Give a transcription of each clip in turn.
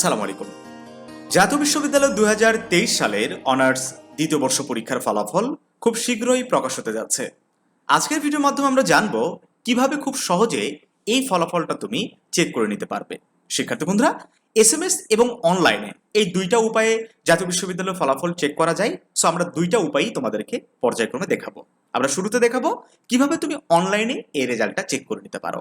আসসালামু আলাইকুম। জাতীয় বিশ্ববিদ্যালয় দু সালের অনার্স দ্বিতীয় বর্ষ পরীক্ষার ফলাফল খুব শীঘ্রই প্রকাশ হতে যাচ্ছে। আজকের ভিডিওর মাধ্যমে আমরা জানব কীভাবে খুব সহজে এই ফলাফলটা তুমি চেক করে নিতে পারবে। শিক্ষার্থী বন্ধুরা, এস এম এস এবং অনলাইনে এই দুইটা উপায়ে জাতীয় বিশ্ববিদ্যালয়ের ফলাফল চেক করা যায়। সো আমরা দুইটা উপায়ই তোমাদেরকে পর্যায়ক্রমে দেখাবো। আমরা শুরুতে দেখাবো কীভাবে তুমি অনলাইনে এই রেজাল্টটা চেক করে নিতে পারো।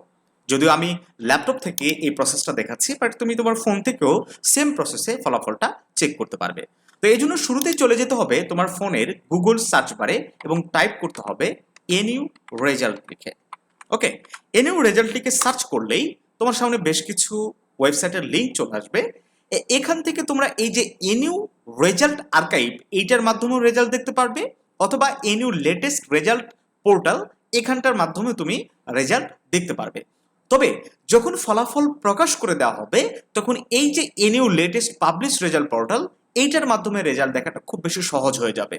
যদিও আমি ল্যাপটপ থেকে এই প্রসেসটা দেখাচ্ছি বাট তুমি তোমার ফোন থেকেও সেম প্রসেসে ফলাফলটা চেক করতে পারবে। তো এই জন্য শুরুতেই চলে যেতে হবে তোমার ফোনের গুগল সার্চ বারে এবং টাইপ করতে হবে এনইউ রেজাল্ট লিখে। ওকে এনইউ রেজাল্টটিকে সার্চ করলেই তোমার সামনে বেশ কিছু ওয়েবসাইটের লিঙ্ক চলে আসবে। এখান থেকে তোমরা এই যে এনইউ রেজাল্ট আর্কাইভ এইটার মাধ্যমেও রেজাল্ট দেখতে পারবে, অথবা এনইউ লেটেস্ট রেজাল্ট পোর্টাল এখানটার মাধ্যমে তুমি রেজাল্ট দেখতে পারবে। তবে যখন ফলাফল প্রকাশ করে দেওয়া হবে, তখন এই যে NU latest publish result portal এইটার মাধ্যমে রেজাল্ট দেখাটা খুব বেশি সহজ হয়ে যাবে।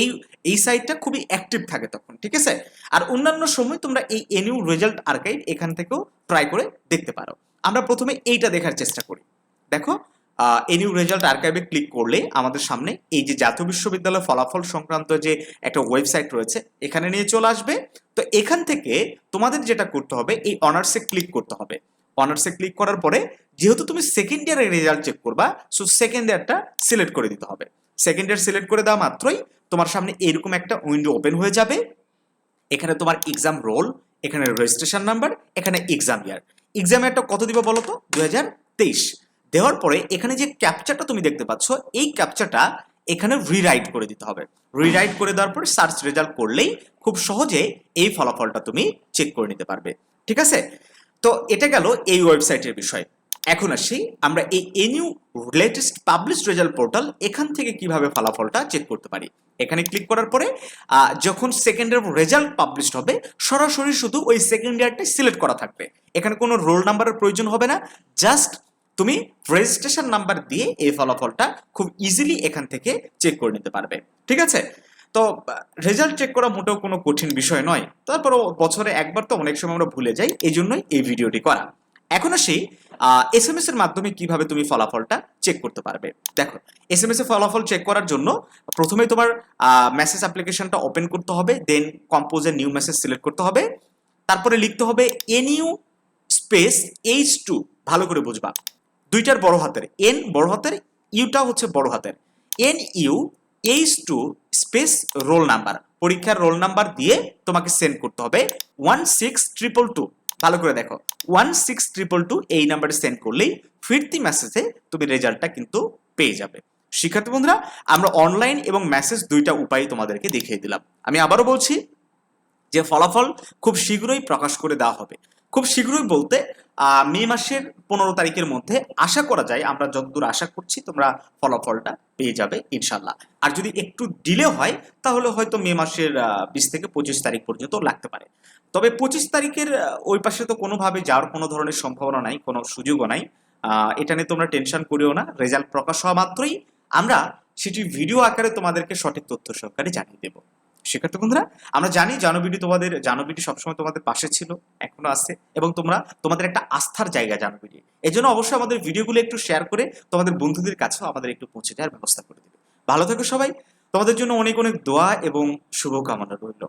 এই এই সাইটটা খুবই অ্যাক্টিভ থাকে তখন, ঠিক আছে? আর অন্যান্য সময় তোমরা এই এনইউ রেজাল্ট আর্কাইভ এখান থেকেও ট্রাই করে দেখতে পারো। আমরা প্রথমে এইটা দেখার চেষ্টা করি। দেখো এনইউ রেজাল্ট আর্কাইভে ক্লিক করলে আমাদের সামনে এই যে জাতীয় বিশ্ববিদ্যালয় ফলাফল সংক্রান্ত যে একটা ওয়েবসাইট রয়েছে, এখানে নিয়ে চলে আসবে। তো এখান থেকে তোমাদের যেটা করতে হবে, এই অনার্সে ক্লিক করতে হবে। অনার্সে ক্লিক করার পরে যেহেতু তুমি সেকেন্ড ইয়ারের রেজাল্ট চেক করবা সো সেকেন্ড ইয়ারটা সিলেক্ট করে দিতে হবে। সেকেন্ড ইয়ার সিলেক্ট করে দেওয়া মাত্রই তোমার সামনে এরকম একটা উইন্ডো ওপেন হয়ে যাবে। এখানে তোমার এক্সাম রোল এখানে রেজিস্ট্রেশন নাম্বার এখানে এক্সাম ইয়ার এক্সাম ইয়ারটা কত দিবে বলো তো? দুই হাজার তেইশ। দেওয়ার পরে এখানে যে ক্যাপচারটা তুমি দেখতে পাচ্ছ, এই ক্যাপচারটা এখানে রিরাইট করে দিতে হবে। রিরাইট করে দেওয়ার পরে সার্চ রেজাল্ট করলেই খুব সহজে এই ফলাফলটা তুমি চেক করে নিতে পারবে। ঠিক আছে? তো এটা গেল এই ওয়েবসাইটের বিষয়। এখন আসি, আমরা এই NU latest publish result portal এখান থেকে কীভাবে ফলাফলটা চেক করতে পারি? এখানে ক্লিক করার পরে যখন সেকেন্ড ইয়ার রেজাল্ট পাবলিশড হবে, সরাসরি শুধু ওই সেকেন্ড ইয়ারটাই সিলেক্ট করা থাকবে। এখানে কোনো রোল নাম্বারের প্রয়োজন হবে না জাস্ট তুমি রেজিস্ট্রেশন নাম্বার দিয়ে এই ফলাফলটা খুব ইজিলি এখান থেকে চেক করে নিতে পারবে। ঠিক আছে? তো রেজাল্ট চেক করা মোটেও কোনো কঠিন বিষয় নয়। তারপরও বছরে একবার তো অনেক সময় আমরা ভুলে যাই, এই জন্যই এই ভিডিওটি করা। এখন আসি এস এম এস এর মাধ্যমে কীভাবে তুমি ফলাফলটা চেক করতে পারবে। দেখো এস এম এস এর ফলাফল চেক করার জন্য প্রথমে তোমার মেসেজ অ্যাপ্লিকেশনটা ওপেন করতে হবে দেন কম্পোজের নিউ মেসেজ সিলেক্ট করতে হবে। তারপরে লিখতে হবে এনইউ স্পেস এইচ টু ভালো করে বুঝবা। দুইটার বড় হাতের এন বড় হাতের ইউটা হচ্ছে বড় হাতের। N U H two space roll number পরীক্ষার রোল নাম্বার দিয়ে তোমাকে সেন্ড করতে হবে ওয়ান সিক্স ট্রিপল টু ভালো করে দেখো ওয়ান সিক্স ট্রিপল টু এই নাম্বারে সেন্ড করলেই ফিরতি মেসেজে তুমি রেজাল্টটা কিন্তু পেয়ে যাবে। শিক্ষার্থী বন্ধুরা, আমরা অনলাইন এবং মেসেজ দুইটা উপায় তোমাদেরকে দেখিয়ে দিলাম। আমি আবারও বলছি যে ফলাফল খুব শীঘ্রই প্রকাশ করে দেওয়া হবে। খুব শীঘ্রই বলতে মে মাসের পনেরো তারিখের মধ্যে আশা করা যায়, আমরা যতদূর আশা করছি তোমরা ফলাফলটা পেয়ে যাবে ইনশাল্লাহ আর যদি একটু ডিলে হয়, তাহলে হয়তো মে মাসের বিশ থেকে পঁচিশ তারিখ পর্যন্ত লাগতে পারে। তবে পঁচিশ তারিখের ওই পাশে তো কোনোভাবে যাওয়ার কোনো ধরনের সম্ভাবনা নাই, কোনো সুযোগও নাই। এটা নিয়ে তোমরা টেনশন করিও না, রেজাল্ট প্রকাশ হওয়া মাত্রই আমরা সেটি ভিডিও আকারে তোমাদেরকে সঠিক তথ্য সহকারে জানিয়ে দেবো। শিক্ষার্থী বন্ধুরা, আমরা জানি জানবিটি তোমাদের জানবিটি সবসময় তোমাদের পাশে ছিল, এখনও আছে, এবং তোমরা তোমাদের একটা আস্থার জায়গা জানবিটি এই জন্য অবশ্যই আমাদের ভিডিওগুলো একটু শেয়ার করে তোমাদের বন্ধুদের কাছেও আমাদের একটু পৌঁছে দেওয়ার ব্যবস্থা করে দিবে। ভালো থাকো সবাই। তোমাদের জন্য অনেক অনেক দোয়া এবং শুভকামনা রইল।